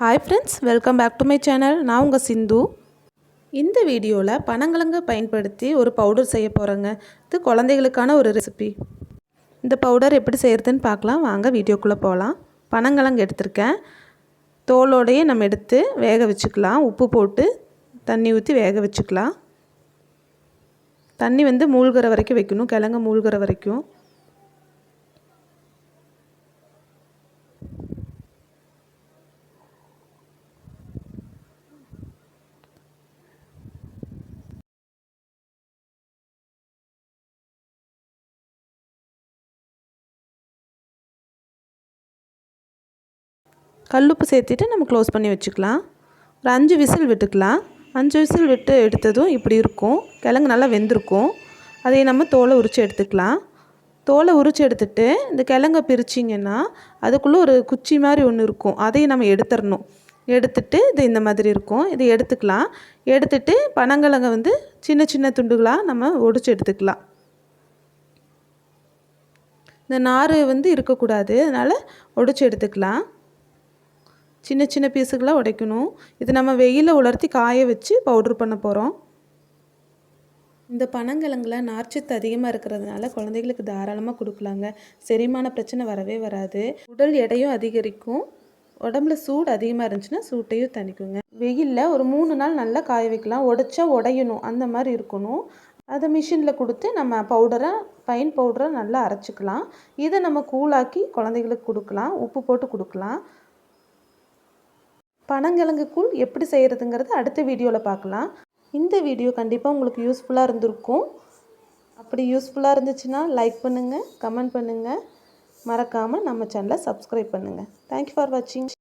Hi friends welcome back to my channel நான் உங்கள் சிந்து. இந்த வீடியோவில் பனங்கிழங்கு பயன்படுத்தி ஒரு பவுடர் செய்ய போகிறேங்க இது குழந்தைகளுக்கான ஒரு ரெசிபி இந்த பவுடர் எப்படி செய்கிறதுன்னு பார்க்கலாம். வாங்க வீடியோக்குள்ளே போகலாம் பனங்கிழங்கு எடுத்திருக்கேன். தோலோடையே நம்ம எடுத்து வேக வச்சுக்கலாம். உப்பு போட்டு தண்ணி ஊற்றி வேக வச்சுக்கலாம். தண்ணி வந்து மூழ்கிற வரைக்கும் வைக்கணும். கிழங்கு மூழ்கிற வரைக்கும். கல்லுப்பு சேர்த்துட்டு நம்ம க்ளோஸ் பண்ணி வச்சுக்கலாம். ஒரு அஞ்சு விசில் விட்டுக்கலாம். அஞ்சு விசில் விட்டு எடுத்ததும் இப்படி இருக்கும். கிழங்கு நல்லா வெந்திருக்கும். அதை நம்ம தோலை உரித்து எடுத்துக்கலாம். தோலை உரித்து எடுத்துட்டு இந்த கிழங்க பிரிச்சிங்கன்னா அதுக்குள்ளே ஒரு குச்சி மாதிரி ஒன்று இருக்கும். அதையும் நம்ம எடுத்துடணும். எடுத்துட்டு இது இந்த மாதிரி இருக்கும். இதை எடுத்துக்கலாம். எடுத்துட்டு பனங்கிழங்க வந்து சின்ன சின்ன துண்டுகளாக நம்ம ஒடிச்சு எடுத்துக்கலாம். இந்த நார் வந்து இருக்கக்கூடாது. அதனால் ஒடிச்சு எடுத்துக்கலாம். சின்ன சின்ன பீஸுகளாக உடைக்கணும். இது நம்ம வெயிலில் உலர்த்தி காய வச்சு பவுட்ரு பண்ண போகிறோம் இந்த பனங்கிழங்குல நார்ச்சத்து அதிகமாக இருக்கிறதுனால குழந்தைகளுக்கு தாராளமாக கொடுக்கலாங்க. செரிமான பிரச்சனை வரவே வராது. உடல் எடையும் அதிகரிக்கும். உடம்புல சூடு அதிகமாக இருந்துச்சுன்னா சூட்டையும் தணிக்குங்க. வெயிலில் ஒரு மூணு நாள் நல்லா காய வைக்கலாம். உடைச்சா உடையணும். அந்த மாதிரி இருக்கணும். அதை மிஷினில் கொடுத்து நம்ம பவுடரை ஃபைன் பவுடரை நல்லா அரைச்சிக்கலாம். இதை நம்ம கூழாக்கி குழந்தைகளுக்கு கொடுக்கலாம். உப்பு போட்டு கொடுக்கலாம். பனங்கிழங்கு கூழ் எப்படி செய்கிறதுங்கிறது அடுத்த வீடியோவில் பார்க்கலாம். இந்த வீடியோ கண்டிப்பாக உங்களுக்கு யூஸ்ஃபுல்லாக இருந்திருக்கும். அப்படி யூஸ்ஃபுல்லாக இருந்துச்சுன்னா லைக் பண்ணுங்கள் கமெண்ட் பண்ணுங்கள் மறக்காமல் நம்ம சேனலை சப்ஸ்கிரைப் பண்ணுங்கள் தேங்க்யூ ஃபார் வாட்சிங்